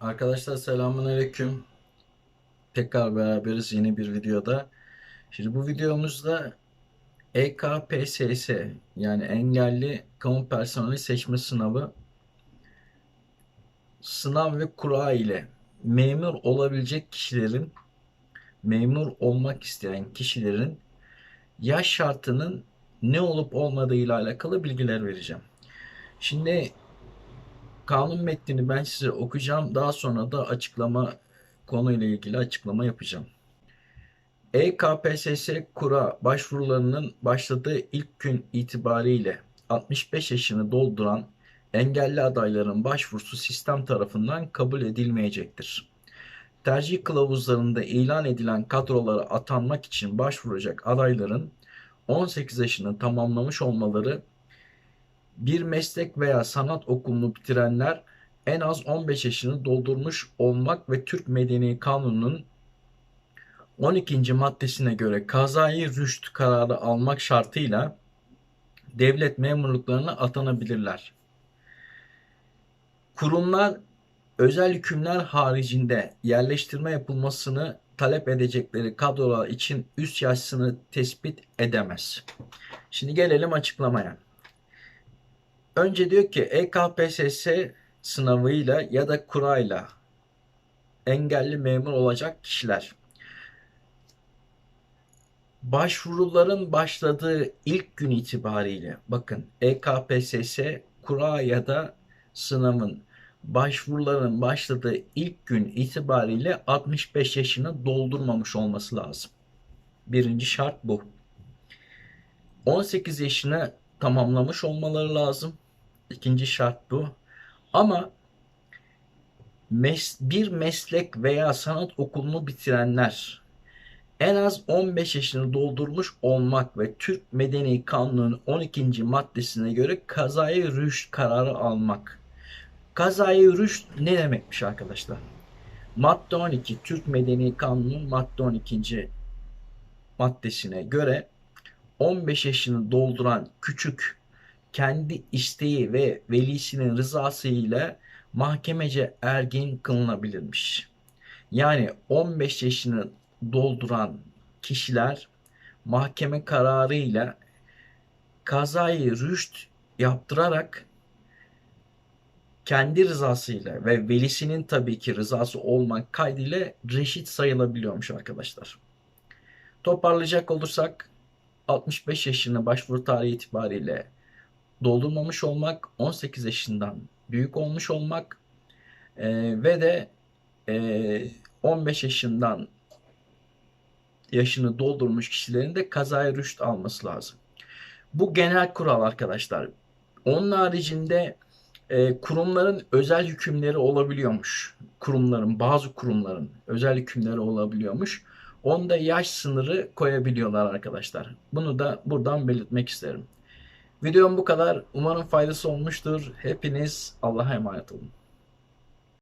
Arkadaşlar selamünaleyküm. Tekrar beraberiz yeni bir videoda. Şimdi bu videomuzda EKPSS yani engelli kamu personeli seçme sınavı sınav ve kura ile memur olabilecek kişilerin memur olmak isteyen kişilerin yaş şartının ne olup olmadığıyla alakalı bilgiler vereceğim. Şimdi kanun metnini ben size okuyacağım. Daha sonra da açıklama konuyla ilgili açıklama yapacağım. EKPSS kura başvurularının başladığı ilk gün itibariyle 65 yaşını dolduran engelli adayların başvurusu sistem tarafından kabul edilmeyecektir. Tercih kılavuzlarında ilan edilen kadrolara atanmak için başvuracak adayların 18 yaşını tamamlamış olmaları bir meslek veya sanat okulunu bitirenler en az 15 yaşını doldurmuş olmak ve Türk Medeni Kanunu'nun 12. maddesine göre kazayı rüşt kararı almak şartıyla devlet memurluklarına atanabilirler. Kurumlar özel hükümler haricinde yerleştirme yapılmasını talep edecekleri kadrolar için üst yaş sınırı tespit edemez. Şimdi gelelim açıklamaya. Önce diyor ki EKPSS sınavıyla ya da kurayla engelli memur olacak kişiler başvuruların başladığı ilk gün itibariyle bakın EKPSS kura ya da sınavın başvuruların başladığı ilk gün itibariyle 65 yaşını doldurmamış olması lazım. Birinci şart bu. 18 yaşını tamamlamış olmaları lazım. İkinci şart bu. Ama mes bir meslek veya sanat okulunu bitirenler en az 15 yaşını doldurmuş olmak ve Türk Medeni Kanunu'nun 12. maddesine göre kazayı rüşt kararı almak. Kazayı rüşt ne demekmiş arkadaşlar? Madde 12 Türk Medeni Kanunu'nun madde 12. maddesine göre 15 yaşını dolduran küçük kendi isteği ve velisinin rızası ile mahkemece ergin kılınabilirmiş. Yani 15 yaşını dolduran kişiler mahkeme kararıyla kazayı rüşt yaptırarak kendi rızasıyla ve velisinin tabii ki rızası olmak kaydıyla reşit sayılabiliyormuş arkadaşlar. Toparlayacak olursak 65 yaşına başvuru tarihi itibariyle doldurmamış olmak, 18 yaşından büyük olmuş olmak e, ve de e, 15 yaşından yaşını doldurmuş kişilerin de kazaya rüşt alması lazım. Bu genel kural arkadaşlar. Onun haricinde e, kurumların özel hükümleri olabiliyormuş. Kurumların, bazı kurumların özel hükümleri olabiliyormuş. Onda yaş sınırı koyabiliyorlar arkadaşlar. Bunu da buradan belirtmek isterim. Videom bu kadar. Umarım faydası olmuştur. Hepiniz Allah'a emanet olun.